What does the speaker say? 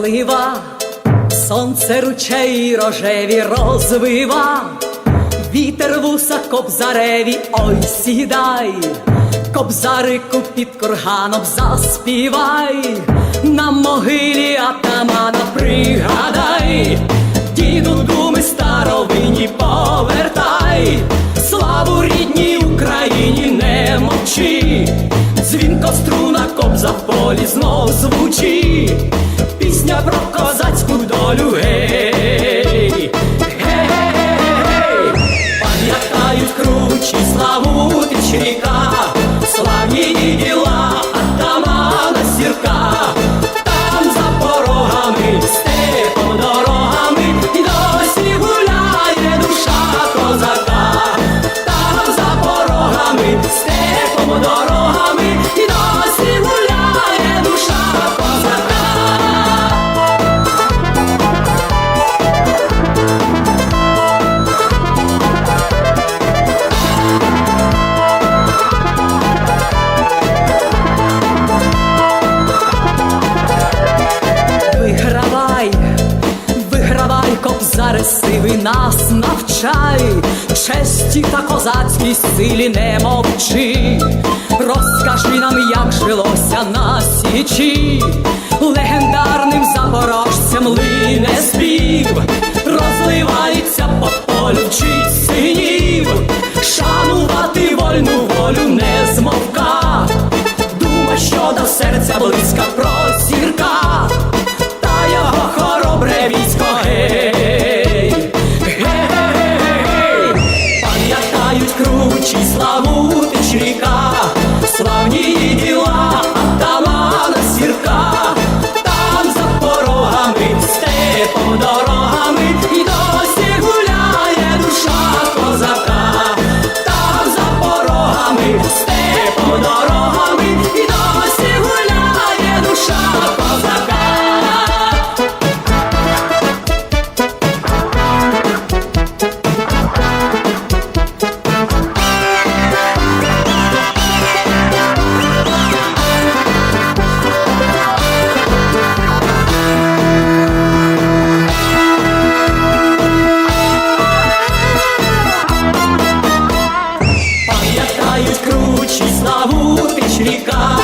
розлива, сонце ручей рожеві розвива, вітер вуса кобзареві, ой сідай, кобзарику під курганом заспівай, на могилі атамана пригадай, діду думи старовині повертай, славу рідній Україні не мовчи, дзвінко струна кобза в полі знов звучи, пісня про козацьку долю гей, гей, пам'ятають кручі славутич ріка, славні діла сивий нас навчай, честі та козацькій силі не мовчи, розкажи нам, як жилося на січі, легендарним запорожцям лине спів, розливається по полю вчить синів, шанувати вольну волю не amor. ріка.